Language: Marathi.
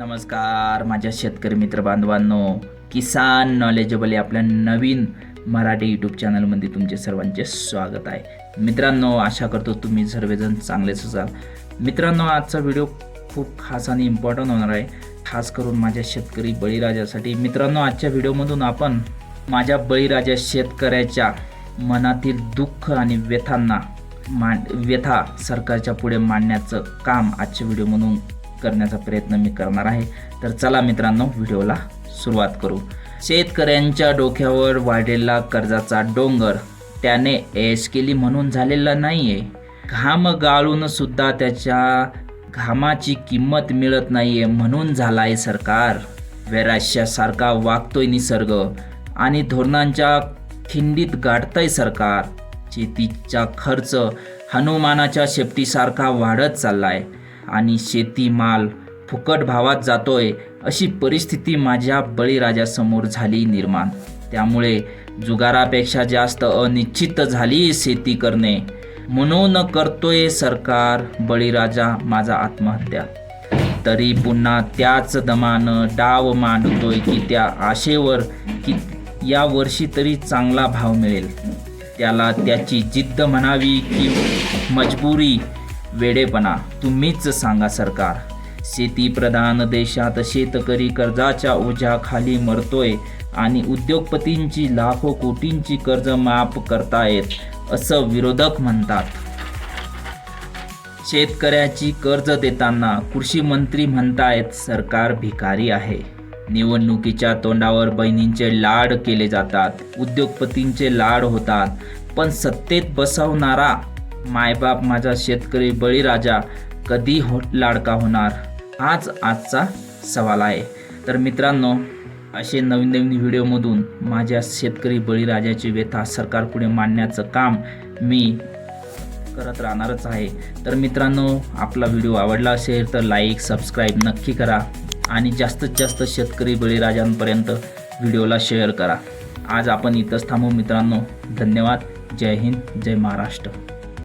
नमस्कार माझ्या शेतकरी मित्र बांधवांनो किसान नॉलेजेबल या आपल्या नवीन मराठी यूट्यूब चॅनलमध्ये तुमचे सर्वांचे स्वागत आहे. मित्रांनो आशा करतो तुम्ही सर्वजण चांगलेच असाल. मित्रांनो आजचा व्हिडिओ खूप खास आणि इम्पॉर्टंट होणार आहे. खास करून माझ्या शेतकरी बळीराजासाठी. मित्रांनो आजच्या व्हिडिओमधून आपण माझ्या बळीराजा शेतकऱ्याच्या मनातील दुःख आणि व्यथांना मांड व्यथा सरकारच्या पुढे मांडण्याचं काम आजच्या व्हिडिओमधून करण्याचा प्रयत्न मी करणार आहे. तर चला मित्रांनो व्हिडिओला सुरुवात करू. शेतकऱ्यांच्या डोक्यावर वाढलेला कर्जाचा डोंगर त्याने ऐश केली म्हणून झालेला नाही आहे घाम गाळून सुद्धा त्याच्या घामाची किंमत मिळत नाही आहे म्हणून झालाय सरकार. वैराश्यासारखा वागतोय निसर्ग आणि धोरणांच्या खिंडीत गाठतंय सरकार. शेतीचा खर्च हनुमानाच्या शेपटीसारखा वाढत चाललाय. आणि शेतीमाल फुकट भावात जातोय अशी परिस्थिती माझ्या बळीराजासमोर झाली निर्माण. त्यामुळे जुगारापेक्षा जास्त अनिश्चित झाली शेती करणे. म्हणून करतोय सरकार बळीराजा माझा आत्महत्या. तरी पुन्हा त्याच दमानं डाव मांडतोय की त्या आशेवर की या वर्षी तरी चांगला भाव मिळेल. त्याला त्याची जिद्द म्हणावी की मजबुरी वेडेपणा तुम्हीच सांगा सरकार. शेतीप्रधान देशात शेतकरी कर्जाच्या ओझ्याखाली मरतोय आणि उद्योगपतींची लाखो कोटींची कर्ज माफ करतायत असं विरोधक म्हणतात. शेतकऱ्याची कर्ज देताना कृषी मंत्री म्हणतायत सरकार भिकारी आहे. निवडणुकीच्या तोंडावर बहिणींचे लाड केले जातात उद्योगपतींचे लाड होतात पण सत्तेत बसवणारा मायबाप माझा शेतकरी बळीराजा कधी हो लाडका होणार? हाच आजचा सवाल आहे. तर मित्रांनो असे नवीन नवीन व्हिडिओमधून माझ्या शेतकरी बळीराजाची व्यथा सरकारपुढे मांडण्याचं काम मी करत राहणारच आहे. तर मित्रांनो आपला व्हिडिओ आवडला असेल तर लाईक सबस्क्राईब नक्की करा आणि जास्तीत जास्त शेतकरी बळीराजांपर्यंत व्हिडिओला शेअर करा. आज आपण इथंच थांबू मित्रांनो. धन्यवाद. जय हिंद. जय महाराष्ट्र.